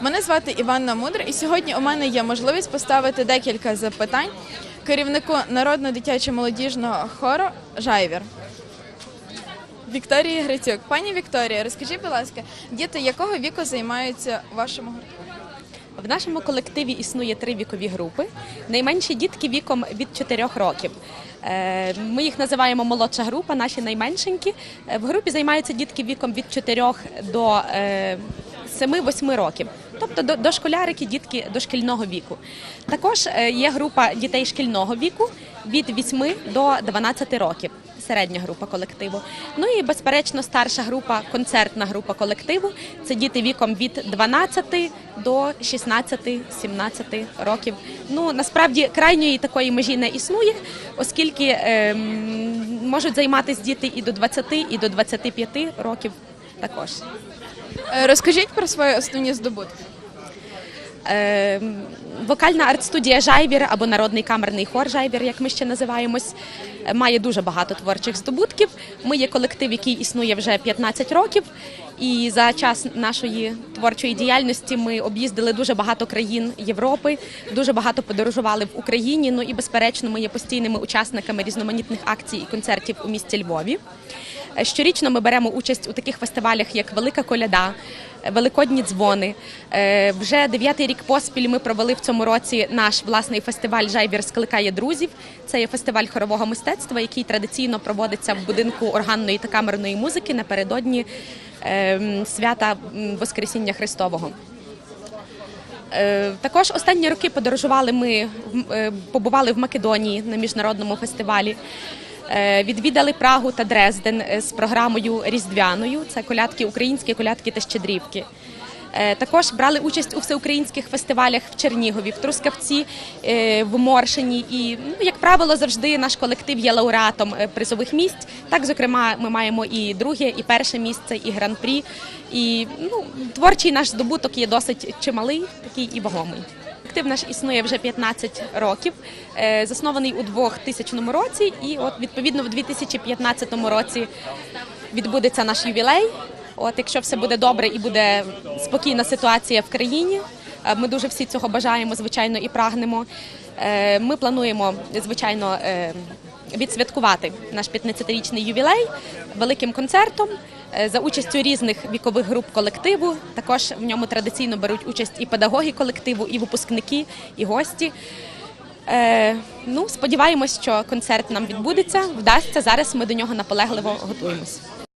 Мене звати Іванна Мудр, і сьогодні у мене є можливість поставити декілька запитань керівнику народно-дитячо-молодіжного хору Жайвір. Вікторії Грицюк. Пані Вікторія, розкажіть, будь ласка, діти якого віку займаються вашому гуртку? В нашому колективі існує три вікові групи. Найменші дітки віком від 4 років. Е, Ми їх називаємо молодша група, наші найменшенькі. Е, В групі займаються дітки віком від 4 до е, 7-8 років. Тобто до- дошколярики, дітки дошкільного віку. Також е, є група дітей шкільного віку від 8 до 12 років. Середня група колективу. Ну і безперечно, старша група, концертна група колективу. Це діти віком від 12 до 16-17 років. Ну насправді крайньої такої межі не існує, оскільки ем, можуть займатися діти і до 20, і до 25 років також. Е, Розкажіть про свої основні здобутки. Е, Вокальна арт-студія Жайвір або народний камерний хор Жайвір, як ми ще називаємось, має дуже багато творчих здобутків. Ми є колектив, який існує вже 15 років. І за час нашої творчої діяльності ми об'їздили дуже багато країн Європи, дуже багато подорожували в Україні. Ну і безперечно, ми є постійними учасниками різноманітних акцій і концертів у місті Львові. Щорічно ми беремо участь у таких фестивалях, як Велика Коляда, е, Великодні дзвони. Е, Вже дев'ятий рік поспіль ми провели в цьому році наш власний фестиваль Жайвір скликає друзів. Це є фестиваль хорового мистецтва, який традиційно проводиться в будинку органної та камерної музики напередодні ем, свята Воскресіння Христового. Е, Також останні роки подорожували ми, побували в Македонії на міжнародному фестивалі. Е, Відвідали Прагу та Дрезден е, з програмою Різдвяною. Це колядки українські, колядки та щедрівки. Е, Також брали участь у всеукраїнських фестивалях в Чернігові, в Трускавці, в Моршині. І, ну, як правило, завжди наш колектив є лауреатом призових місць. Так, зокрема, ми маємо і друге, і перше місце, і гран-прі. І ну, творчий наш здобуток є досить чималий, такий і вагомий. Колектив наш існує вже 15 років, е, заснований у 2000 році, і от відповідно в 2015 році відбудеться наш ювілей. От якщо все буде добре і буде спокійна ситуація в країні, е, ми дуже всі цього бажаємо, звичайно, і прагнемо. Е, Ми плануємо, звичайно, відсвяткувати наш 15-річний ювілей великим концертом е, за участю різних вікових груп колективу. Також в ньому традиційно беруть участь і педагоги колективу, і випускники, і гості. Е, ну, сподіваємось, що концерт нам відбудеться, вдасться. Зараз ми до нього наполегливо готуємось.